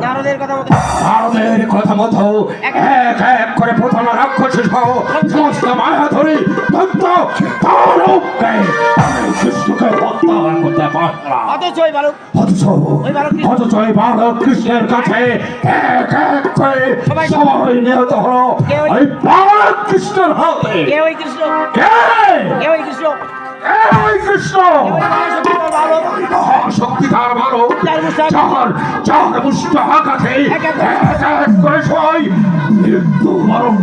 নারদের কথা মতো ভারতের কথা মতো এক এক করে প্রথম রাক্ষস সহ সমস্ত মায়া ধরে ভক্ত তারককে আমি শিশুকে হত্যা করতে পারলাম অথচ ওই বালক অথচ ওই বালক অথচ এই বালক কৃষ্ণের কাছে এক এক করে সবাই- সবাই নিহত হলো। কে ওই- বালক কৃষ্ণের হাতে। কে ওই কৃষ্ণ? কে? কে ওই কৃষ্ণ? কে ওই কৃষ্ণ? যার মুষ্টাক- যার যার আছে করে- সবাই মৃত্যু বরণ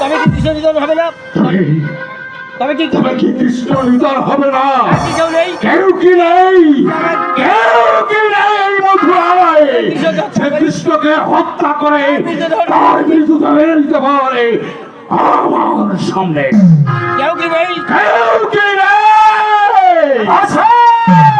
তবে কি কৃষ্ণ নিধন হবে না? তবে কি তবে কি কৃষ্ণ নিধন হবে না? কেউ কি নেই? কেউ কি নেই মধুরায় সে কৃষ্ণকে হত্যা করে তার পারে আমার সামনে। কেউ কি নেই? কেউ কি নেই? আছে।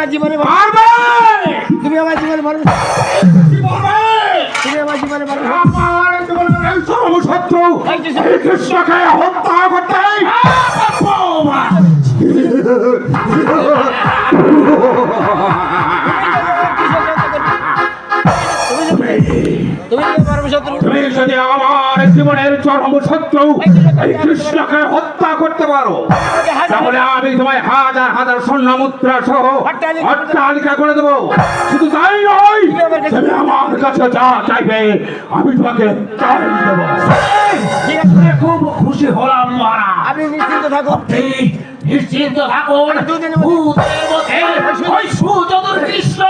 আমার জীবনে মারবে! তুমি আমার জীবনে মারবে তুমি আমার জীবনে আমার জীবনের সর্বশত্রু কৃষ্ণকে হত্যা করতে তুমি যদি আমার জীবনের চরম শত্রু এই কৃষ্ণকে হত্যা করতে পারো তাহলে আমি তোমায় হাজার হাজার স্বর্ণ মুদ্রা সহ অট্টালিকা- অট্টালিকা করে দেবো। শুধু তাই নয় তুমি আমার কাছে যা চাইবে আমি তোমাকে তাই দেবো। খুব খুশি হলাম মহারাজ। নিশ্চিন্ত থাকুন। নিশ্চিন্ত থাকুন। ভূতের মধ্যে ওই সুযোগের কৃষ্ণকে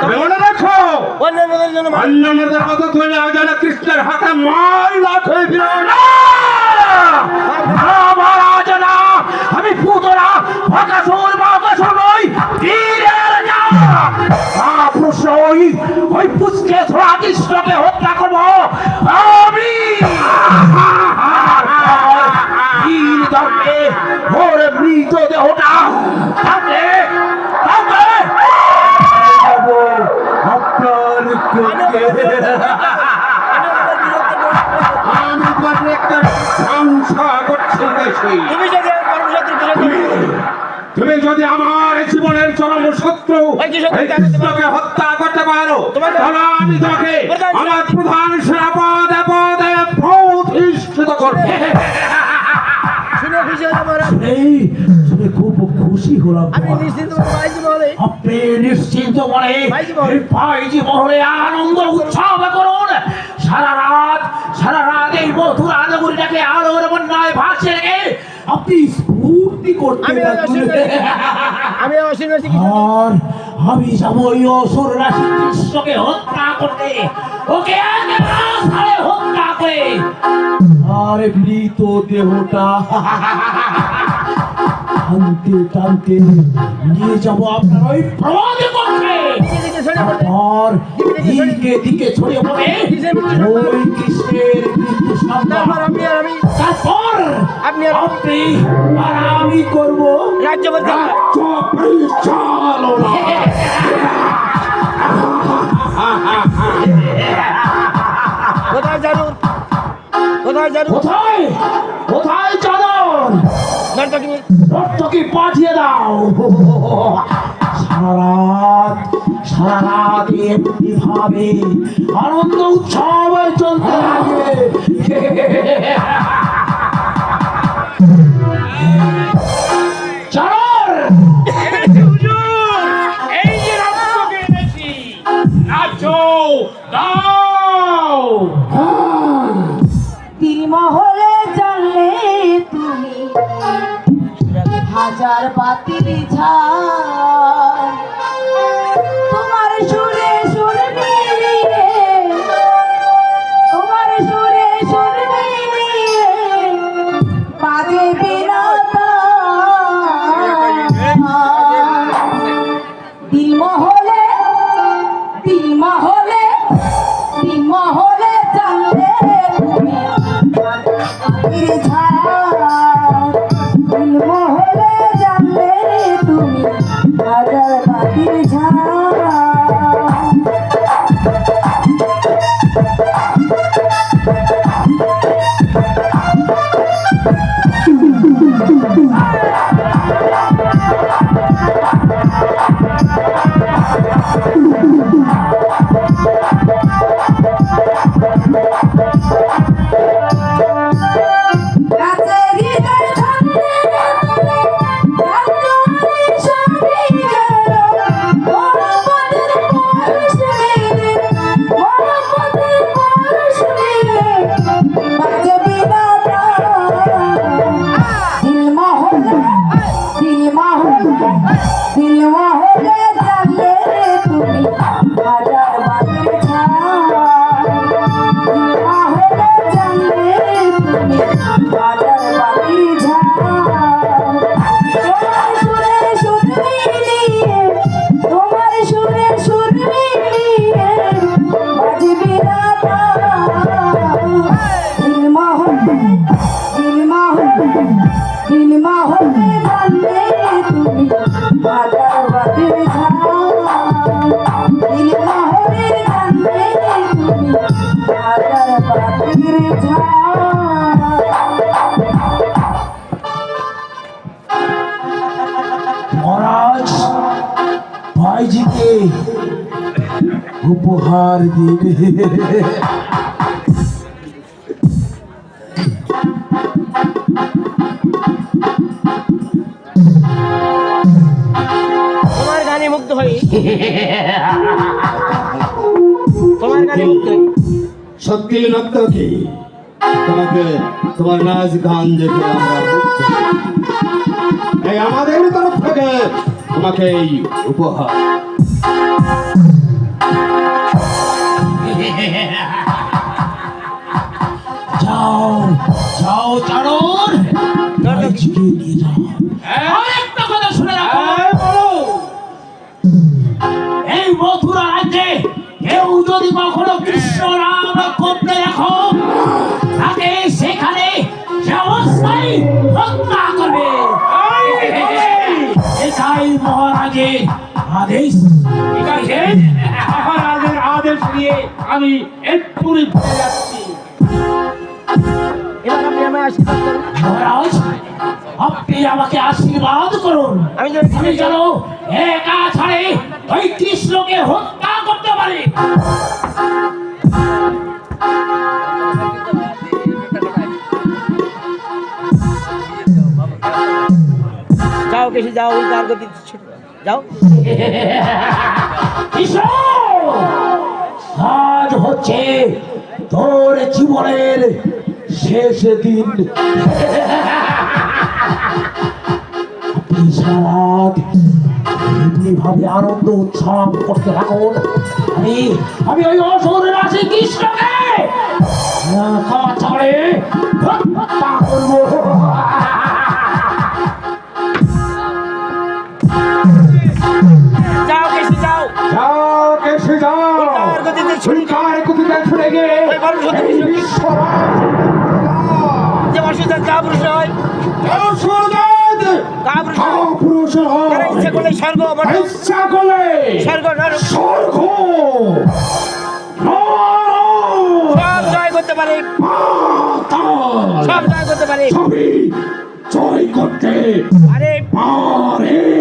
তবে মনে রাখো অন্যান্যদের মতো তুমি আজানা কৃষ্ণের হাতে মাই না খেয়ে দিও না। আমি পুতরা ভাকাসুর বাকাসুর নই তীরের যা প্রশ্ন ওই ওই পুষ্কে সংসার করছি দেখি তুমি যদি তুমি যদি আমার জীবনের চরম শত্রু ওই কি শত্রু এই কৃষ্ণকে হত্যা করতে পারো তাহলে আমি তোমাকে আমার প্রধান সেনাপদে পদে প্রতিষ্ঠিত করব। শুনে খুশি হলাম মহারাজ এই শুনে খুব খুশি হলাম আমি নিশ্চিন্ত আপনি নিশ্চিন্ত মনে ভাইজি মহলে। আনন্দ উৎসব করুন। সারা রাত সারা রাত এই মধুরা নগরীটাকে আলোর বন্যায় ভাসিয়ে রেখে আপনি স্ফূর্তি করতে আমি। অসীম আর আমি যাব ওই অসুর রাশি কৃষ্ণকে হত্যা করতে। ওকে একেবারে হত্যা করে। আর মৃত দেহটা। টানতে টানতে নিয়ে যাব আপনার ওই প্রমাদ করতে দিকে দিকে ছড়িয়ে পড়ে। ওই কৃষ্ণের। তারপর আপনি আর আমি তারপর আপনি আর আপনি আর আমি করব রাজ্য বলতে চালো কোথায় জানুন? কোথায় জানুন? কোথায়? কোথায় চাদর নর্তকী রক্তকে পাঠিয়ে দাও। আনন্দ উৎসব চলতে লাগে চাদর এই যে নাচো দাও। হাজার বাতিল মহারাজ ভাইজিকে উপহার দিবে তোমার গানে মুগ্ধ হই। তোমার গানে মুগ্ধ হই। সত্যি নর্তকী তোমাকে তোমার নাচ গান দেখে আমরা এই আমাদের তরফ থেকে তোমাকে এই উপহার। যাও যাও চারণ। নিয়ে যাও আরেকটা কথা শুনে রাখো। এই মথুরা রাজ্যে কেউ যদি কখনো কৃষ্ণ নাম করতে রাখো তাকে সেখানে সে অবস্থায় হত্যা করবে। আদেশ। ঠিক আছে? আদেশ নিয়ে আমি এক্ষুনি ফিরে যাচ্ছি। এবার আপনি আমায় আশীর্বাদ করুন। মহারাজ আপনি আমাকে আশীর্বাদ করুন। আমি যেন আমি যেন একা ছাড়ে ওই কৃষ্ণকে হত্যা করতে পারি। যাও কেসে যাও উল্টার গতি যাও। আজ হচ্ছে তোর জীবনের শেষ দিন। ভাবে আনন্দ, উৎসব করতে থাকুন। আমি আমি ওই অসুর রাশি কৃষ্ণকে খাওয়া ছাড়ে তারা ইচ্ছে করলে স্বর্গ ইচ্ছা করলে স্বর্গ স্বর্গ সব জয় করতে পারে। সব জয় করতে পারে। জয় করতে আরে পারে।